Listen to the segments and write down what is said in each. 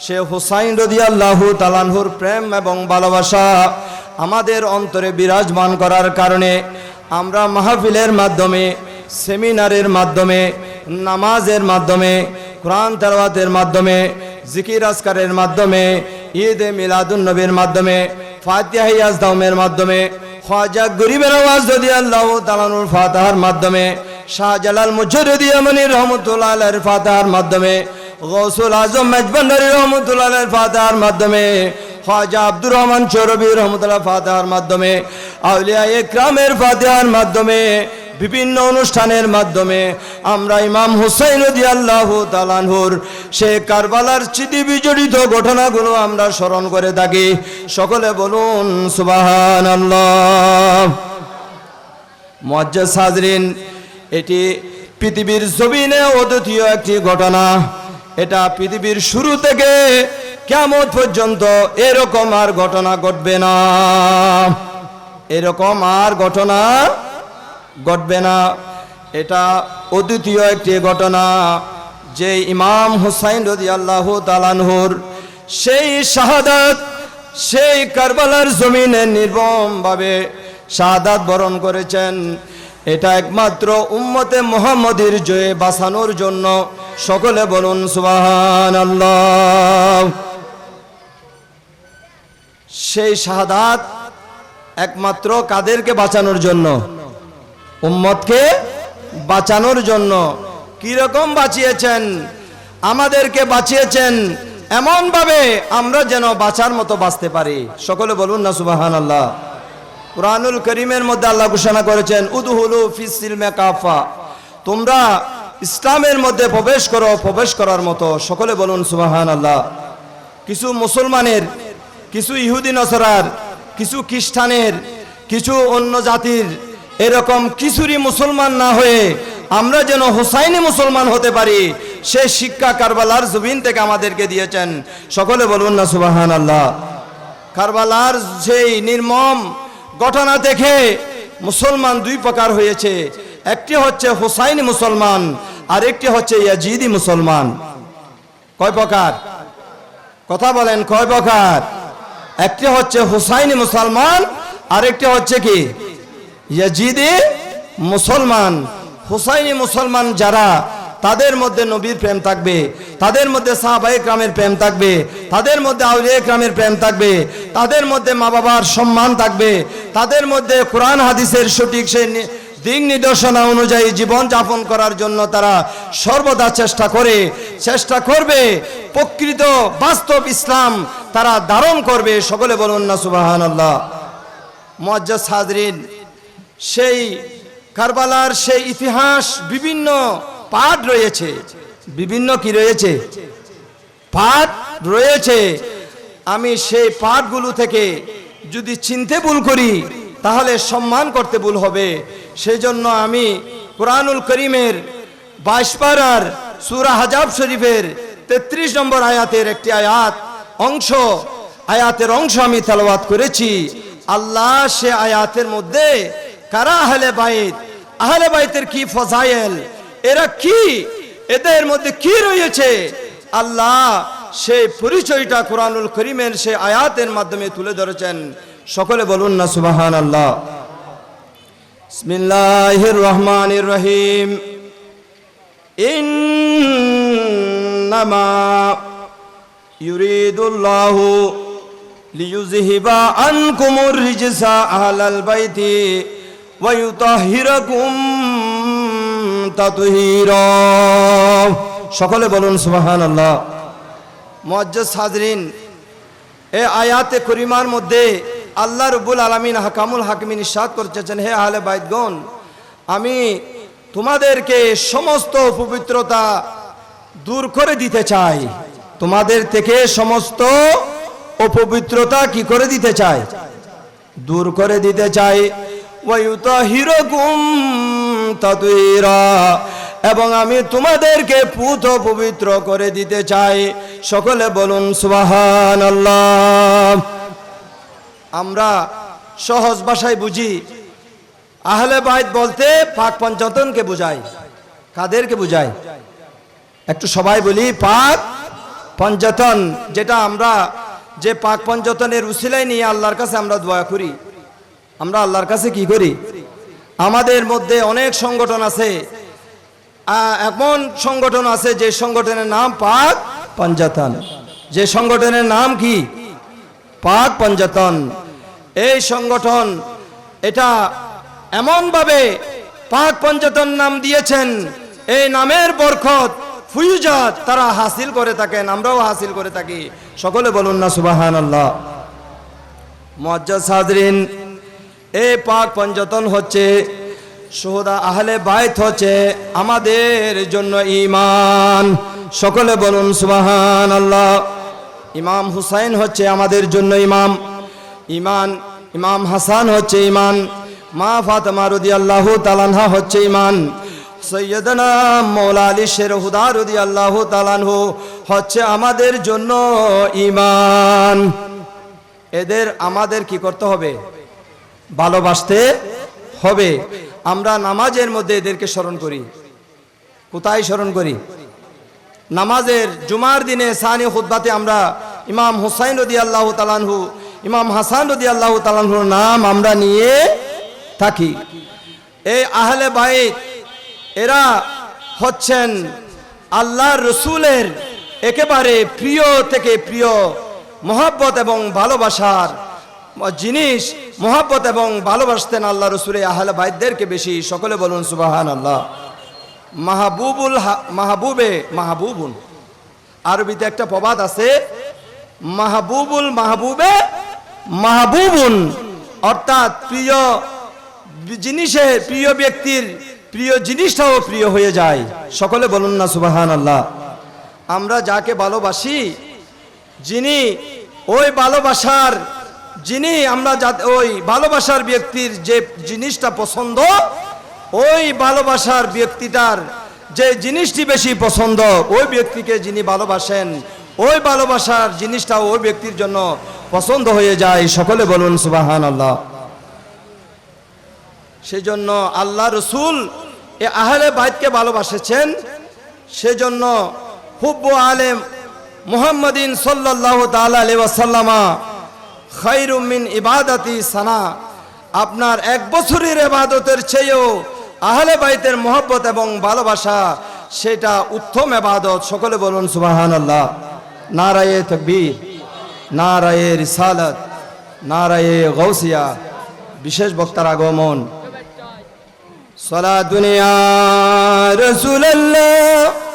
সে হুসাইন রদি আল্লাহ তালানহুর প্রেম এবং ভালোবাসা আমাদের অন্তরে বিরাজমান করার কারণে আমরা মাহফিলের মাধ্যমে, সেমিনারের মাধ্যমে, নামাজের মাধ্যমে, কোরআন তেলাওয়াতের মাধ্যমে, জিকির আসকারের মাধ্যমে, ঈদ এ মিলাদুন্নবীর মাধ্যমে, ফাতিহা ইয়াজদাউমের মাধ্যমে খাজা গরিবের আওয়াজ যদি আল্লাহ তালানুর ফাতাহার মাধ্যমে, শাহজালাল মুজরদি আমনির রহমতুল্লাহ ফাতাহার মাধ্যমে গৌসুল আজম মেজবান্ডারি রহমতুল্লাহ ফাতাহার মাধ্যমে, খাজা আব্দুর রহমান চৌরবী রহমতুল্লাহ ফাতাহার মাধ্যমে, আউলিয়া একরামের ফাতিহার মাধ্যমে, বিভিন্ন অনুষ্ঠানের মাধ্যমে আমরা ইমাম হুসাইন আল্লাহ তালানহুর সে কারবালার স্মৃতি বিজড়িত ঘটনাগুলো আমরা স্মরণ করে থাকি। সকলে বলুন সুবাহান আল্লাহ মজ্জাজ হাজরিন এটি পৃথিবীর জমিনে অদ্বিতীয় একটি ঘটনা। এটা পৃথিবীর শুরু থেকে কেমন পর্যন্ত এরকম আর ঘটনা ঘটবে না। এরকম আর ঘটনা ঘটবে না। এটা অদ্বিতীয় একটি ঘটনা যে ইমাম হুসাইন রদি আল্লাহ তালানহুর সেই শাহাদাত, সেই কারবালার জমিনে নির্মমভাবে শাহাদাত বরণ করেছেন। এটা একমাত্র উম্মতে মোহাম্মদের জয়ে বাঁচানোর জন্য। সকলে বলুন সুবাহান আল্লাহ সেই শাহাদাত একমাত্র কাদেরকে বাঁচানোর জন্য? উম্মতকে বাঁচানোর জন্য। কীরকম বাঁচিয়েছেন? আমাদেরকে বাঁচিয়েছেন এমন ভাবে আমরা যেন বাঁচার মতো বাঁচতে পারি। সকলে বলুন না সুবাহান আল্লাহ কোরআনুল করিমের মধ্যে আল্লাহ ঘোষণা করেছেন, উদহুলু ফিসিলমে কাফা। তোমরা ইসলামের মধ্যে প্রবেশ করো, প্রবেশ করার মতো। সকলে বলুন সুবাহান আল্লাহ কিছু মুসলমানের, কিছু ইহুদি নসরার, কিছু খ্রিস্টানের, কিছু অন্য জাতির এরকম কিছুরই মুসলমান না হয়ে আমরা যেন হোসাইনি মুসলমান হতে পারি, সে শিক্ষা কারবালার জুবিন থেকে আমাদেরকে দিয়েছেন। সকলে বলুন না সুবাহান আল্লাহ কারবালার সেই নির্মম ঘটনা দেখে মুসলমান দুই প্রকার হয়েছে। একটি হচ্ছে হোসাইনি মুসলমান আর একটি হচ্ছে ইয়াজিদি মুসলমান। কয় প্রকার? কথা বলেন, কয় প্রকার? একটি হচ্ছে হুসাইনি মুসলমান আর একটি হচ্ছে কি? ইয়াজিদি মুসলমান। হুসাইনি মুসলমান যারা, তাদের মধ্যে নবীর প্রেম থাকবে, তাদের মধ্যে সাহাবাই গ্রামের প্রেম থাকবে, তাদের মধ্যে আউলিয়া গ্রামের প্রেম থাকবে, তাদের মধ্যে মা বাবার সম্মান থাকবে তাদের মধ্যে কোরআন, হাদিসের সঠিক সে নি- দিক নির্দেশনা অনুযায়ী জীবন যাপন করার জন্য তারা সর্বদা চেষ্টা করে। চেষ্টা করবে, প্রকৃত বাস্তব ইসলাম তারা ধারণ করবে। সকলে বলুন না সুবাহান আল্লাহ মজ্জাজ হাজরিন, সেই কারবালার সেই ইতিহাস বিভিন্ন পাঠ রয়েছে। বিভিন্ন কি রয়েছে? পাঠ রয়েছে। আমি সেই পাঠগুলো থেকে যদি চিনতে ভুল করি, তাহলে সম্মান করতে ভুল হবে। সেই জন্য আমি কোরআনুল করিমের বাইশ পাড়ার সুরা হাজাব শরীফের তেত্রিশ নম্বর আয়াতের একটি আয়াত অংশ, আয়াতের অংশ আমি তেলাওয়াত করেছি। আল্লাহ সে আয়াতের মধ্যে, কারা আহলে বাইত, আহলে বাইতের কি ফজাইল এরা কি, এদের মধ্যে কি রয়েছে? আল্লাহ সেই পরিচয়টা কোরআনুল করিমের সে আয়াতের মাধ্যমে তুলে ধরেছেন। সকলে বলুন না সুবাহান আল্লাহ বিসমিল্লাহির রহমানির রহিম ইন্নামা ইউরিদুল্লাহু লিইউযহিবা আনকুমুর রিজসা আহলাল বাইতি ওয়া ইউতাহিরাকুম তাতহীরা। সকলে বলুন, সুবহানাল্লাহ। মুআজ্জাজ হাজরিন এ আয়াতে করিমার মধ্যে আল্লাহ রব্বুল আলামিন হাকামুল হাকিমিন ইরশাদ করতেছেন, হে আহলে বাইতগণ, আমি তোমাদেরকে সমস্ত পবিত্রতা দূর করে দিতে চাই। তোমাদের থেকে সমস্ত অপবিত্রতা কি করে দিতে চাই? দূর করে দিতে চাই। ওয়ায়ুতাহিরকুম তাতহীরা এবং আমি তোমাদেরকে পুত পবিত্র করে দিতে চাই। সকলে বলুন সুবাহান আল্লাহ আমরা সহজ ভাষায় বুঝি। আহলে বাইত বলতে পাক পঞ্চতনকে বুঝায়, কাদেরকে বুঝায়? একটু সবাই বলি, পাক পঞ্চতন, যেটা আমরা যে পাক পঞ্চতনের উসিলাই নিয়ে আল্লাহর কাছে আমরা দোয়া করি। আমরা আল্লাহর কাছে কি করি? আমাদের মধ্যে অনেক সংগঠন আছে এমন সংগঠন আছে যে সংগঠনের নাম পাক পঞ্জাতন। যে সংগঠনের নাম কি? পাক পঞ্জাতন। এই সংগঠন, এটা এমনভাবে পাক পঞ্জাতন নাম দিয়েছেন, এই নামের বরকত ফুয়ুজাত তারা হাসিল করে থাকেন, আমরাও হাসিল করে থাকি। সকলে বলুন না সুবাহান আল্লাহ মজ্জাদ সাদরিন, এই পাক পঞ্জতন হচ্ছে সোহদা আহলে বাইত হচ্ছে আমাদের জন্য ইমান সকলে বলুন সুবাহান আল্লাহ ইমাম হুসাইন হচ্ছে আমাদের জন্য ইমাম। ইমান ইমাম হাসান হচ্ছে ইমান মা ফাতেমা রদি আল্লাহ তালানহা হচ্ছে ইমান সৈয়দনা মৌলা আলী শের হুদা রদি আল্লাহ তালানহু হচ্ছে আমাদের জন্য ইমান এদের আমাদের কি করতে হবে? ভালোবাসতে হবে। আমরা নামাজের মধ্যে এদেরকে স্মরণ করি। কোথায় স্মরণ করি? নামাজের জুমার দিনে সানি খুদ্বাতে আমরা ইমাম হুসাইন রদি আল্লাহ তালানহু ইমাম হাসান রদি আল্লাহ তালানহুর নাম আমরা নিয়ে থাকি। এই আহলে বাইত, এরা হচ্ছেন আল্লাহ রসুলের একেবারে প্রিয় থেকে প্রিয়, মহাব্বত এবং ভালোবাসার জিনিস, মহাব্বত এবং ভালোবাসতেন আল্লাহ রসুলের আহলে বাইতদেরকে বেশি। সকলে বলুন সুবাহান আল্লাহ মাহবুবুল মাহবুবে, মাহবুবুন। আরবিতে একটা প্রবাদ আছে, মাহবুবুল মাহবুবে, মাহবুবুন। অর্থাৎ প্রিয় জিনিসের প্রিয় ব্যক্তির প্রিয় জিনিসটাও প্রিয় হয়ে যায়। সকলে বলুন না সুবাহান আল্লাহ আমরা যাকে ভালোবাসি, যিনি ওই ভালোবাসার যিনি আমরা ওই ভালোবাসার ব্যক্তির যে জিনিসটা পছন্দ, ওই ভালোবাসার ব্যক্তিটার যে জিনিসটি বেশি পছন্দ, ওই ব্যক্তিকে যিনি ভালোবাসেন, ওই ভালোবাসার জিনিসটা ওই ব্যক্তির জন্য পছন্দ হয়ে যায়। সকলে বলুন সুবাহান আল্লাহ সেজন্য আল্লাহ রসুল এ আহলে বাইতকে ভালোবাসেছেন। সেজন্য হুব্বু আলেম মুহাম্মদিন আলাইহি ওয়াসাল্লামা খায়রুম মিন ইবাদাতি সানা। আপনার এক বছরের ইবাদতের চেয়েও আহলে বাইতের মোহব্বত এবং ভালোবাসা, সেটা উত্তম ইবাদত। সকলে বলুন সুবহানাল্লাহ। নারায়ে তাকবীর, নারায়ে রিসালাত, নারায়ে গৌসিয়া বিশেষ বক্তার আগমন। সলা দুনিয়া রসুল্লাহ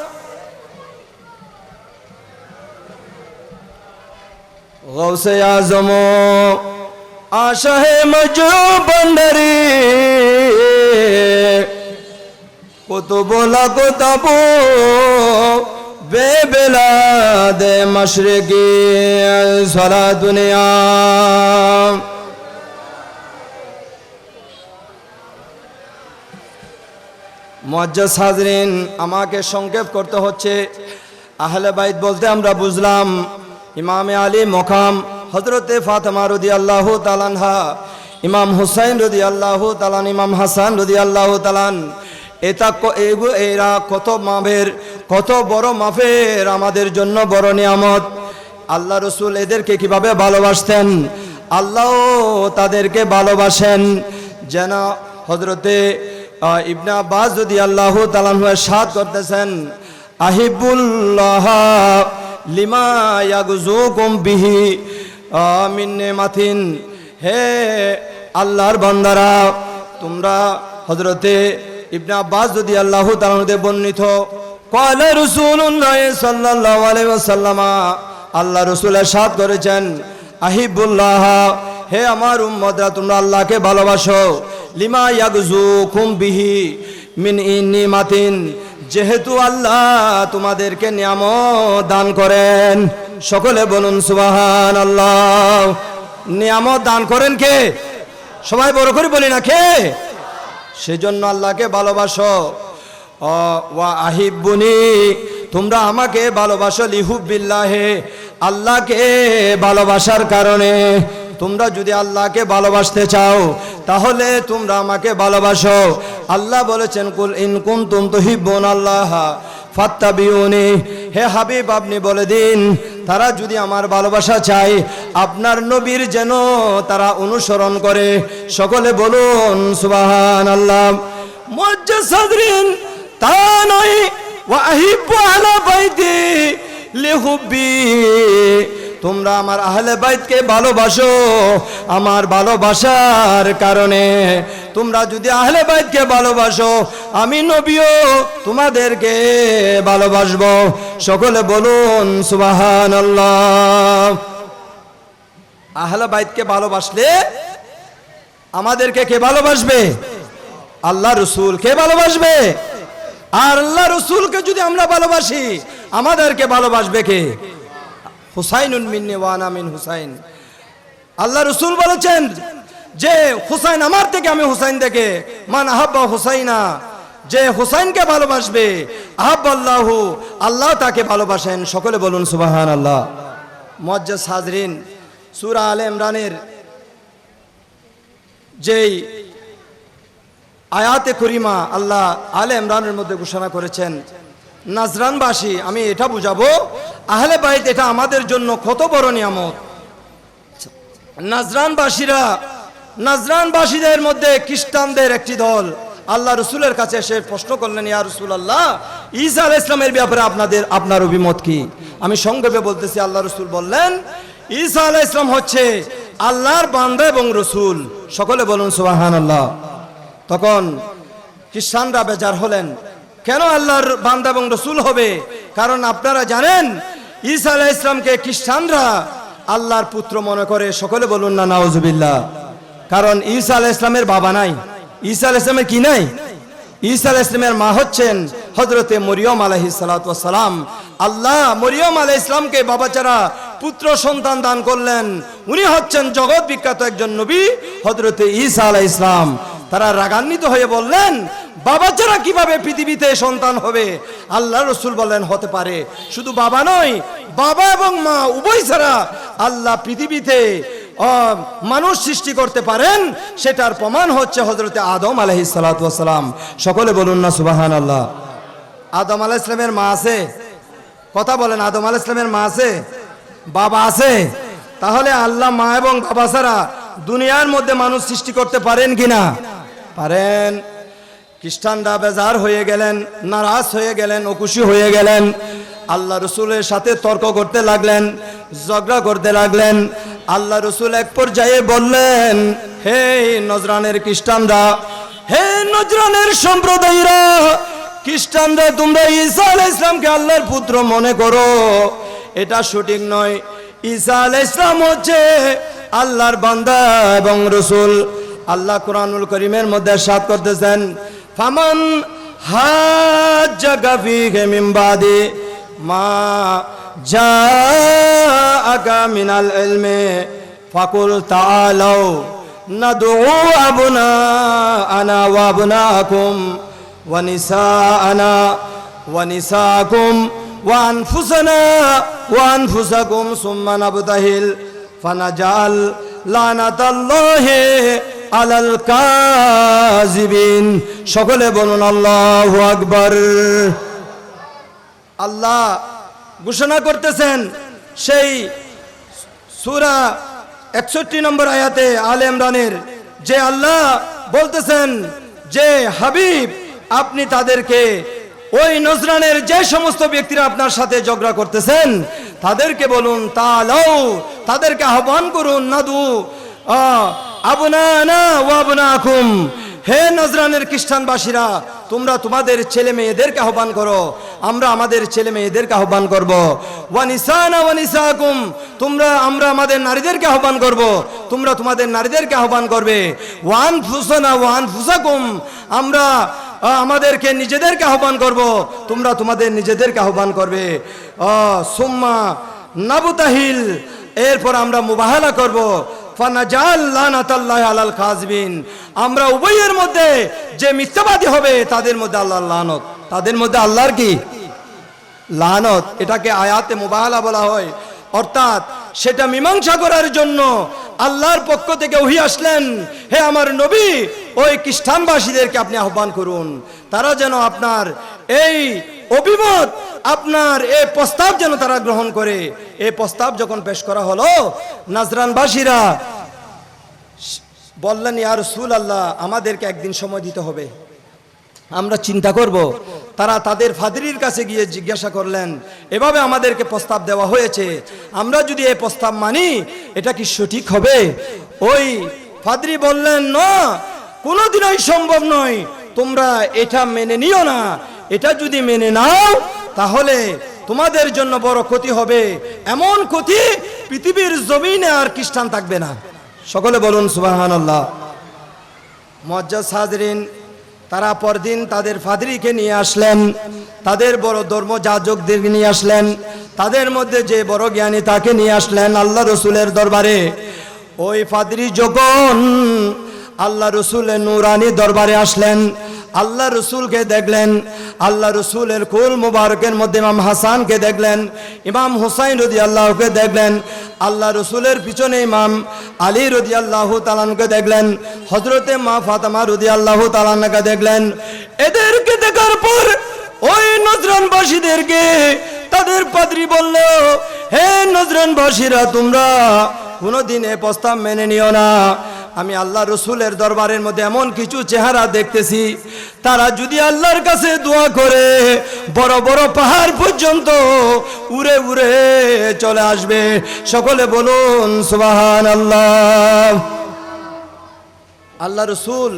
গৌসে আজম আশাহে মজু বন্দরি কত বলা কোতাবো বেবেলা দে মশরকি সলা দুনিয়া মজ্জাজ হাজরিন, আমাকে সংক্ষেপ করতে হচ্ছে। আহলে বাইত বলতে আমরা বুঝলাম ইমামে আলী মকাম হজরতে ফাতেমা রদি আল্লাহ তালানহা ইমাম হুসাইন রদি আল্লাহ তালান ইমাম হাসান রদি আল্লাহ তালান এটা এরা কত মাফের কত বড় মাফের আমাদের জন্য বড় নিয়ামত। আল্লাহ রসুল এদেরকে কীভাবে ভালোবাসতেন? আল্লাহ তাদেরকে ভালোবাসেন। যেন হজরতে ইবনে আব্বাস যদি আল্লাহ তালানহু সাদ করতেছেন, আহিবুল্লাহ লিমা ইয়াগজুকুম বিহি। আমিন নেমাতিন। হে আল্লাহর বান্দারা, তোমরা হজরতে ইবনে আব্বাস যদি আল্লাহ তালানহুতে বর্ণিত কয়লা রসুল্লাহ সাল্লাল্লাহু আলাইহি ওয়াসাল্লামা আল্লাহ রসুল সাদ করেছেন, আহিবুল্লাহ, হে আমার উম্মদরা তোমরা আল্লাহকে ভালোবাসো। লিমা ইয়াগজু বিহি মিন ইনিমাতিন যেহেতু আল্লাহ তোমাদেরকে নিয়ামত দান করেন, সকলে বলুন সুবাহান আল্লাহ নিয়ামত দান করেন কে? সবাই বড় করে বলি না কে? সেজন্য আল্লাহকে ভালোবাসো। ওয়া আহিবুনি তোমরা আমাকে ভালোবাসো লিহুবিল্লাহে আল্লাহকে ভালোবাসার কারণে। তোমরা যদি আল্লাহকে ভালোবাসতে চাও, তাহলে তোমরা আমাকে ভালোবাসো। আল্লাহ বলেছেন, কুল ইন কুনতুম তুহিব্বুন আল্লাহ ফাত্তাবিউনি। হে হাবিব, আপনি বলে দিন, তারা যদি আমার ভালোবাসা চায়, আপনার নবীর যেন তারা অনুসরণ করে। সকলে বলুন সুবাহান আল্লাহ মজ্জাদ সাদরিন তা নয় ওয়াহিব্বু আলা বাইতি লিহুব্বি। তোমরা আমার আহলে বাইতকে ভালোবাসো আমার ভালোবাসার কারণে। তোমরা যদি আহলে বাইতকে ভালোবাসো, আমি নবীও তোমাদেরকে ভালোবাসবো। সকলে বলুন, সুবহানাল্লাহ। আহলে বাইতকে ভালোবাসলে আমাদেরকে কে ভালোবাসবে? আল্লাহ রসুল কে ভালোবাসবে? আর আল্লাহ রসুলকে যদি আমরা ভালোবাসি, আমাদেরকে ভালোবাসবে কে? হুসাইনুন মিন্নি ওয়ানা হুসাইন। আল্লাহ রসুল বলেছেন যে হুসাইন আমার থেকে, আমি হুসাইন থেকে। মান আহাব্বা হুসাইনা, যে হুসাইনকে ভালোবাসবে, আহাব্বা আল্লাহ আল্লাহ তাকে ভালোবাসেন। সকলে বলুন সুবাহান আল্লাহ মজ্জাজ হাজরিন সুরা আলে ইমরানের যেই আয়াতে করিমা আল্লাহ আলে ইমরানের মধ্যে ঘোষণা করেছেন নাজরানবাসী, আমি এটা বুঝাবো, আহলে বাইত এটা আমাদের জন্য কত বড় নিয়ামত। নাজরানবাসীরা, নাজরানবাসীদের মধ্যে খ্রিস্টানদের একটি দল। আল্লাহ রসুলের কাছে এসে প্রশ্ন করলেন, ইয়া রসুল আল্লাহ ঈসা আল ইসলামের ব্যাপারে আপনাদের, আপনার অভিমত কি? আমি সংক্ষেপে বলতেছি, আল্লাহ রসুল বললেন, ঈসা আল ইসলাম হচ্ছে আল্লাহর বান্দা এবং রসুল। সকলে বলুন সুবাহান আল্লাহ তখন খ্রিস্টানরা বেজার হলেন। কেন আল্লাহর বান্দা এবং রসুল হবে? কারণ আপনারা জানেন, ঈসা আলাহ ইসলামকে খ্রিস্টানরা আল্লাহর পুত্র মনে করে। সকলে বলুন না নাওজুবিল্লাহ কারণ ঈসা আলাহ ইসলামের বাবা নাই। ঈসা আলাহ ইসলামের কি নাই? ঈসা আলাহ ইসলামের মা হচ্ছেন হজরতে মরিয়ম আলহি সালাম আল্লাহ মরিয়ম আলাহ ইসলামকে বাবা ছাড়া পুত্র সন্তান দান করলেন, উনি হচ্ছেন জগৎ বিখ্যাত একজন নবী হজরতে ঈসা আলাহ ইসলাম তারা রাগান্বিত হয়ে বললেন, বাবা ছাড়া কীভাবে পৃথিবীতে সন্তান হবে? আল্লাহ রসুল বললেন, হতে পারে। শুধু বাবা নয়, বাবা এবং মা উভয় ছাড়া আল্লাহ পৃথিবীতে মানুষ সৃষ্টি করতে পারেন, সেটার প্রমাণ হচ্ছে হজরতে আদম আলহি সালাম। সকলে বলুন না সুবাহান আল্লাহ আদম আলাহ ইসলামের মা আছে? কথা বলেন, আদম আলাহ ইসলামের মা আছে? বাবা আছে? তাহলে আল্লাহ মা এবং বাবা ছাড়া দুনিয়ার মধ্যে মানুষ সৃষ্টি করতে পারেন কিনা? পারেন। খ্রিস্টানরা বেজার হয়ে গেলেন, নারাজ হয়ে গেলেন, অকুশি হয়ে গেলেন। আল্লাহ রসুলের সাথে তর্ক করতে লাগলেন, ঝগড়া করতে লাগলেন। আল্লাহ রসুল এক পর্যায়ে বললেন, হে নজরানের খ্রিস্টানরা, হে নজরানের সম্প্রদায়রা, খ্রিস্টানরা, তোমরা ঈসা আলাহ ইসলামকে আল্লাহর পুত্র মনে করো। এটা সঠিক নয়। ঈসা আলাহ ইসলাম হচ্ছে আল্লাহর বান্দা এবং রসুল। আল্লাহ কোরআনুল করিমের মধ্যে সাত করতেছেন, ফামান হাজ্জাকা ফীহি মিন বাদি, মা জাআকা মিনাল ইলমি, ফাকুল তাআলাউ নাদউ আবনাআনা ওয়া আবনাকুম ওয়া নিসাআনা ওয়া নিসাকুম ওয়া আনফুসানা ওয়া আনফুসাকুম আলাল কাযিবিন। সকলে বলুন, আল্লাহ আকবার। আল্লাহ ঘোষণা করতেছেন, সেই সুরা একষট্টি নম্বর আয়াতে আলে ইমরানের যে আল্লাহ বলতেছেন যে, হাবিব, আপনি তাদেরকে ওই নজরানের যে সমস্ত ব্যক্তিরা আপনার সাথে ঝগড়া করতেছেন, তাদেরকে বলুন তালাও তাদেরকে আহ্বান করুন, নাদু হে নজরানের খ্রিস্টানবাসীরা, তোমরা তোমাদের ছেলে মেয়েদেরকে আহ্বান করো। আমরা আমাদের ছেলে মেয়েদেরকে আহ্বান করব। তোমরা, আমরা আমাদের নারীদেরকে আহ্বান করব। তোমরা তোমাদের নারীদেরকে আহ্বান করবে। ওয়ান ফুসানা ওয়ান ফুসাকুম আমরা আমাদেরকে নিজেদেরকে আহ্বান করব। তোমরা তোমাদের নিজেদেরকে আহ্বান করবে। সুম্মা নাবুতাহিল। এরপর আমরা মুবাহালা করব। কাজবিন আমরা উভয়ের মধ্যে যে মিথ্যাবাদী হবে, তাদের মধ্যে আল্লাহর লানত। তাদের মধ্যে আল্লাহর কি? লানত। এটাকে আয়াতে মুবাহালা বলা হয়। অর্থাৎ সেটা মীমাংসা করার জন্য আল্লাহর পক্ষ থেকে ওহি আসলেন, হে আমার নবী, ওই খ্রিস্টানবাসীদেরকে আপনি আহ্বান করুন। তারা যেন আপনার এই অভিমত। আপনার এই প্রস্তাব যেন তারা গ্রহণ করে। এই প্রস্তাব যখন পেশ করা হলো, নাজরানবাসীরা বললেন ইয়ার সুল আল্লাহ আমাদেরকে একদিন সময় দিতে হবে। আমরা চিন্তা করব। তারা তাদের ফাদরির কাছে গিয়ে জিজ্ঞাসা করলেন, এভাবে আমাদেরকে প্রস্তাব দেওয়া হয়েছে। আমরা যদি এই প্রস্তাব মানি, এটা কি সঠিক হবে? ওই ফাদরি বললেন, না, কোনোদিনই সম্ভব নয়। তোমরা এটা মেনে নিও না। এটা যদি মেনে নাও, তাহলে তোমাদের জন্য বড় ক্ষতি হবে। এমন ক্ষতি পৃথিবীর জমিনে আর খ্রিস্টান থাকবে না। সকলে বলুন সুবাহান আল্লাহ মজ্জাজ হাজরিন তারা পরদিন তাদের ফাদরিকে নিয়ে আসলেন, তাদের বড় ধর্ম যাজকদেরকে নিয়ে আসলেন, তাদের মধ্যে যে বড় জ্ঞানী তাকে নিয়ে আসলেন আল্লাহ রসুলের দরবারে। ওই ফাদরি যখন আল্লাহ রসুলের নুরানি দরবারে আসলেন আল্লাহ রসুলকে দেখলেন, আল্লাহ রসুলের কুল মুবারকের মধ্যে ইমাম হাসানকে দেখলেন, ইমাম হুসাইন রদি আল্লাহকে দেখলেন, আল্লাহ রসুলের পিছনে ইমাম আলী রদি আল্লাহ তালানকে দেখলেন হজরতে মা ফাতামা রদি আল্লাহ তালানকে দেখলেন। এদেরকে দেখার পর ওই নজরানবাসীদেরকে তাদের পাদ্রী বলল, হে নজরানবাসীরা, তোমরা কোনোদিন এ প্রস্তাব মেনে নিও না। আমি আল্লাহ রসুলের দরবারের মধ্যে এমন কিছু চেহারা দেখতেছি, তারা যদি আল্লাহর কাছে দোয়া করে, বড় বড় পাহাড় পর্যন্ত উড়ে উড়ে চলে আসবে। সকলে বলুন সুবাহান আল্লাহ আল্লাহ রসুল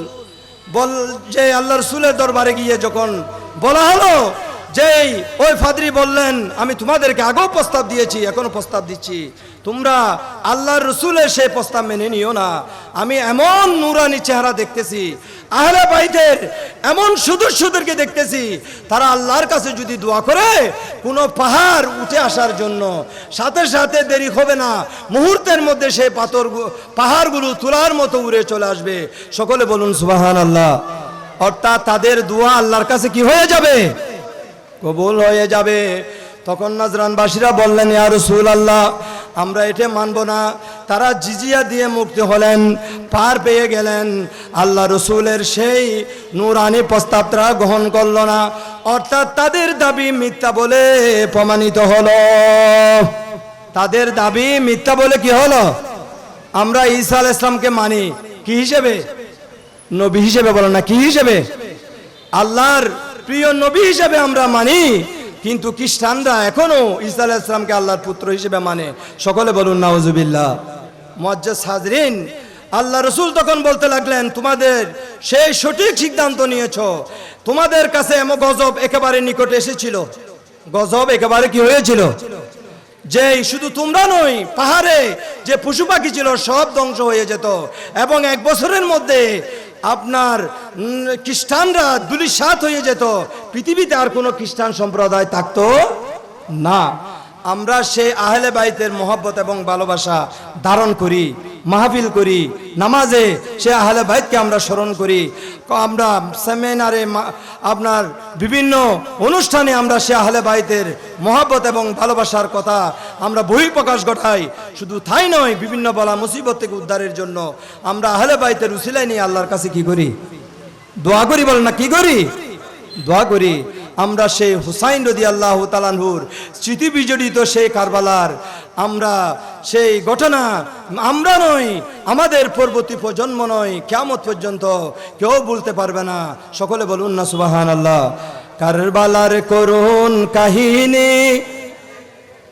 বল যে আল্লাহ রসুলের দরবারে গিয়ে যখন বলা হলো যেই ওই ফাদরি বললেন, আমি তোমাদেরকে আগেও প্রস্তাব দিয়েছি, এখনও প্রস্তাব দিচ্ছি। তোমরা আল্লাহর রসুলের সেই প্রস্তাব মেনে নিও না। আমি এমন নুরানি চেহারা দেখতেছি, আহলে বাইতের এমন সদস্যদেরকে দেখতেছি। তারা আল্লাহর কাছে যদি দোয়া করে, কোনো পাহাড় উঠে আসার জন্য। সাথে সাথে দেরি হবে না, মুহূর্তের মধ্যে সেই পাথর পাহাড়গুলো তোলার মতো উড়ে চলে আসবে। সকলে বলুন সুবাহান আল্লাহ অর্থাৎ তাদের দোয়া আল্লাহর কাছে কি হয়ে যাবে? কবুল হয়ে যাবে। তখন নাজরানবাসীরা বললেন, ইয়া রসুল আল্লাহ আমরা এটা মানব না। তারা জিজিয়া দিয়ে মুক্তি হলেন, পার পেয়ে গেলেন। আল্লাহ রসুলের সেই নুরানি প্রস্তাব তারা গ্রহণ করল না। অর্থাৎ তাদের দাবি মিথ্যা বলে প্রমাণিত হলো। তাদের দাবি মিথ্যা বলে কি হলো? আমরা ঈসা আল ইসলামকে মানি। কি হিসেবে? নবী হিসেবে বলো না, কি হিসেবে? আল্লাহর প্রিয় নবী হিসেবে আমরা মানি, কিন্তু খ্রিস্টানরা এখনও ঈসা আলাইহিস ইসলামকে আল্লাহর পুত্র হিসেবে মানে। সকলে বলুন, নাউজুবিল্লাহ। মজ্জাজ হাজরিন আল্লাহ রসুল তখন বলতে লাগলেন, তোমাদের সেই সঠিক সিদ্ধান্ত নিয়েছ। তোমাদের কাছে গজব একেবারে নিকটে এসেছিল। গজব একেবারে কি হয়েছিল? যে শুধু তোমরা নই, পাহাড়ে যে পশু পাখি ছিল, সব ধ্বংস হয়ে যেত। এবং এক বছরের মধ্যে আপনার খ্রিস্টানরা দুলিশাত হয়ে যেত। পৃথিবীতে আর কোনো খ্রিস্টান সম্প্রদায় থাকতো না। আমরা সেই আহলে বাইতের মহব্বত এবং ভালোবাসা ধারণ করি, মাহফিল করি, নামাজে সে আহলে বাইতকে আমরা স্মরণ করি। আমরা সেমিনারে আপনার বিভিন্ন অনুষ্ঠানে আমরা সে আহলে বাইতের মহব্বত এবং ভালোবাসার কথা আমরা বহি প্রকাশ ঘটাই। শুধু তাই নয়, বিভিন্ন বলা মুসিবত থেকে উদ্ধারের জন্য আমরা আহলে বাইতের উসিলাই নিয়ে আল্লাহর কাছে কি করি? দোয়া করি বলেন না, কি করি? দোয়া করি। আমরা সেই হুসাইন রদি আল্লাহ তালানহুর স্মৃতি বিজড়িত সেই কারবালার, আমরা সেই ঘটনা, আমরা নই, আমাদের পরবর্তী প্রজন্ম নয় কেমত পর্যন্ত কেউ বলতে পারবে না। সকলে বলুন না সুবাহান আল্লাহ কারবালার করুন কাহিনী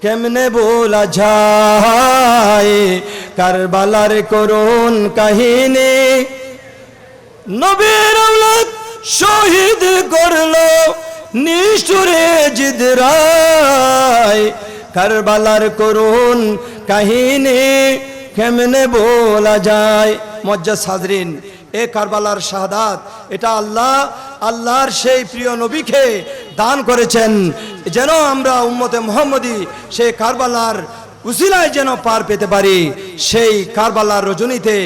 কেমনে বলা যায়? কারবালার করুন কাহিনী নবীর শহীদ করল নিষ্ঠুরে জিদরায় কারবালার করুন কাহিনী কেমনে বলা যায়? মজ্জা সাদরিন এ কারবালার শাহাদাত, এটা আল্লাহ, আল্লাহর সেই প্রিয় নবীকে দান করেছেন। যেন আমরা উম্মতে মোহাম্মদী সেই কারবালার উসিলায় যেন পার পেতে পারি। সেই কারবালার রজনীতে,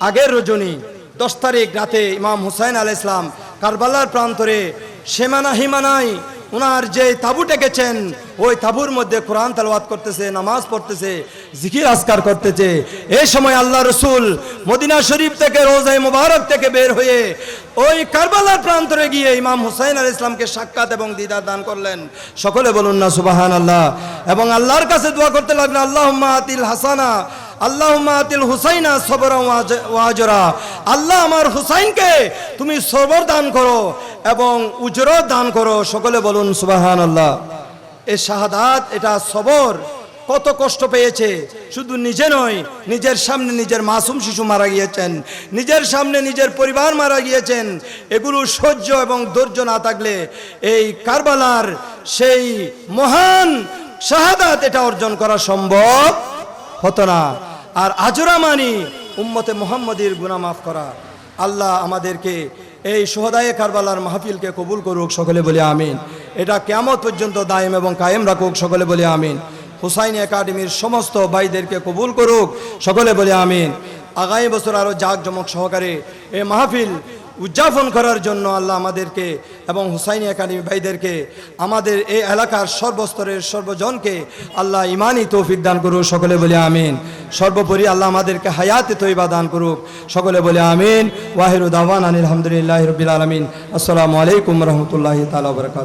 আগের রজনী, দশ তারিখ রাতে ইমাম হুসাইন আল ইসলাম কারবালার প্রান্তরে সেমানা হিমানায় ওনার যে তাবু টেকেছেন, ওই তাবুর মধ্যে কোরআন তালওয়াত করতেছে, নামাজ পড়তেছে, জিকির আসকার করতেছে। এই সময় আল্লাহ রসুল মদিনা শরীফ থেকে রোজাই মুবারক থেকে বের হয়ে ওই কারবালার প্রান্তরে গিয়ে ইমাম হুসাইন আল ইসলামকে সাক্ষাৎ এবং দিদার দান করলেন। সকলে বলুন না সুবাহান আল্লাহ এবং আল্লাহর কাছে দোয়া করতে লাগলেন আল্লাহ আতিল হাসানা আল্লাহ আতিল হুসাইনা সবর ওয়াজরা আল্লাহ আমার হুসাইনকে তুমি সবর দান করো এবং উজরত দান করো। সকলে বলুন সুবাহান আল্লাহ এ শাহাদাত, এটা সবর। কত কষ্ট পেয়েছে। শুধু নিজে নয়, নিজের সামনে নিজের মাসুম শিশু মারা গিয়েছেন। নিজের সামনে নিজের পরিবার মারা গিয়েছেন। এগুলো সহ্য এবং ধৈর্য না থাকলে এই কারবালার সেই মহান শাহাদাত এটা অর্জন করা সম্ভব হতো না। আর আজরা মানি উম্মতে মোহাম্মদীর গুনাহ মাফ করা। আল্লাহ আমাদেরকে এই সোহদায়ে কারবালার মাহফিলকে কবুল করুক, সকলে বলে আমিন। এটা কেমন পর্যন্ত দায়েম এবং কায়েম রাখুক, সকলে বলে আমিন। হুসাইন একাডেমির সমস্ত ভাইদেরকে কবুল করুক, সকলে বলে আমিন। আগামী বছর আরও জাঁকজমক সহকারে এই মাহফিল উদযাপন করার জন্য আল্লাহ আমাদেরকে এবং হুসাইনি একাডেমি ভাইদেরকে আমাদের এই এলাকার সর্বস্তরের সর্বজনকে আল্লাহ ইমানই তৌফিক দান করুক, সকলে বলে আমিন। সর্বোপরি আল্লাহ আমাদেরকে হায়াতে তৈবা দান করুক, সকলে বলে আমিন। ওয়াহিরুদ্দাওয়ান আনিল আলহামদুলিল্লাহ রবিল আলমিন। আসসালামু আলাইকুম রহমতুল্লাহ তালা বরকাত